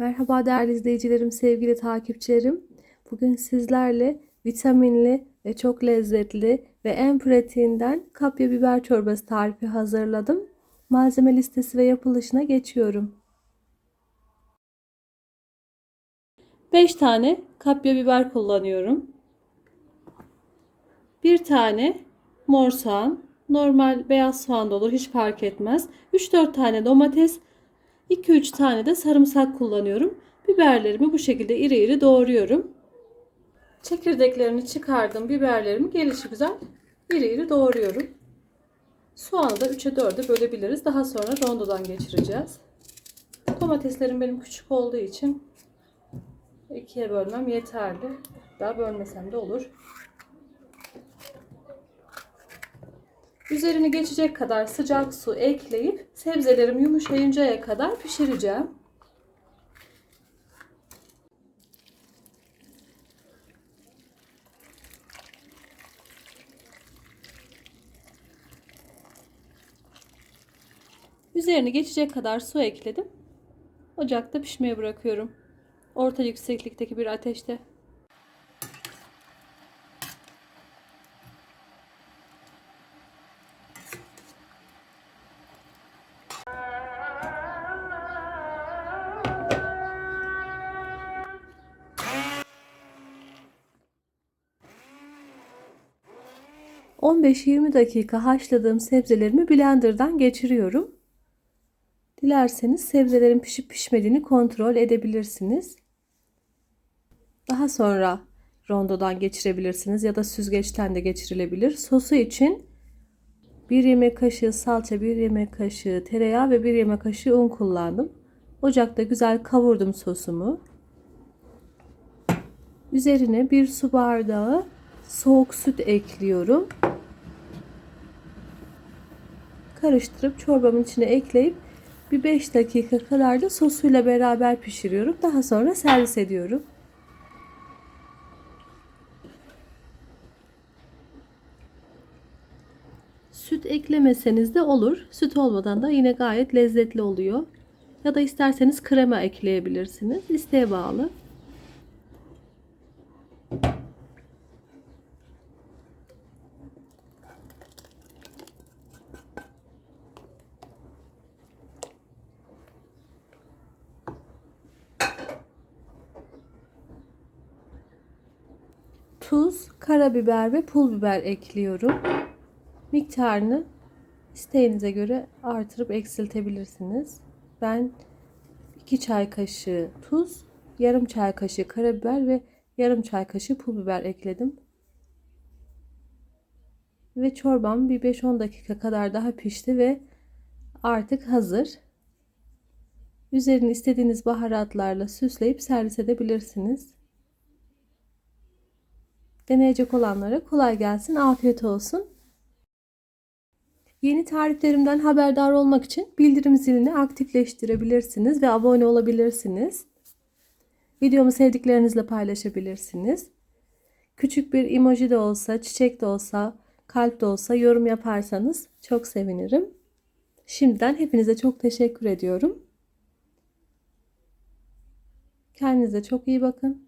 Merhaba değerli izleyicilerim, sevgili takipçilerim. Bugün sizlerle vitaminli ve çok lezzetli ve en pratiğinden kapya biber çorbası tarifi hazırladım. Malzeme listesi ve yapılışına geçiyorum. 5 tane kapya biber kullanıyorum. 1 tane mor soğan, normal beyaz soğan da olur hiç fark etmez. 3-4 tane domates, 2-3 tane de sarımsak kullanıyorum. Biberlerimi bu şekilde iri iri doğruyorum. Çekirdeklerini çıkardım. Biberlerimi gelişi güzel iri iri doğruyorum. Soğanı da 3'e 4'e bölebiliriz. Daha sonra rondodan geçireceğiz. Domateslerim benim küçük olduğu için ikiye bölmem yeterli. Daha bölmesem de olur. Üzerini geçecek kadar sıcak su ekleyip sebzelerim yumuşayıncaya kadar pişireceğim. Üzerini geçecek kadar su ekledim. Ocakta pişmeye bırakıyorum. Orta yükseklikteki bir ateşte. 15-20 dakika haşladığım sebzelerimi blenderdan geçiriyorum. Dilerseniz sebzelerin pişip pişmediğini kontrol edebilirsiniz. Daha sonra rondodan geçirebilirsiniz ya da süzgeçten de geçirilebilir. Sosu için 1 yemek kaşığı salça, 1 yemek kaşığı tereyağı ve 1 yemek kaşığı un kullandım. Ocakta güzel kavurdum sosumu. Üzerine 1 su bardağı soğuk süt ekliyorum. Karıştırıp çorbamın içine ekleyip bir 5 dakika kadar da sosuyla beraber pişiriyorum. Daha sonra servis ediyorum. Süt eklemeseniz de olur. Süt olmadan da yine gayet lezzetli oluyor. Ya da isterseniz krema ekleyebilirsiniz. İsteğe bağlı. Tuz, karabiber ve pul biber ekliyorum. Miktarını isteğinize göre artırıp eksiltebilirsiniz. Ben 2 çay kaşığı tuz, yarım çay kaşığı karabiber ve yarım çay kaşığı pul biber ekledim. Ve çorbam bir 5-10 dakika kadar daha pişti ve artık hazır. Üzerini istediğiniz baharatlarla süsleyip servis edebilirsiniz. Deneyecek olanlara kolay gelsin, afiyet olsun. Yeni tariflerimden haberdar olmak için bildirim zilini aktifleştirebilirsiniz ve abone olabilirsiniz. Videomu sevdiklerinizle paylaşabilirsiniz. Küçük bir emoji de olsa, çiçek de olsa, kalp de olsa yorum yaparsanız çok sevinirim. Şimdiden hepinize çok teşekkür ediyorum. Kendinize çok iyi bakın.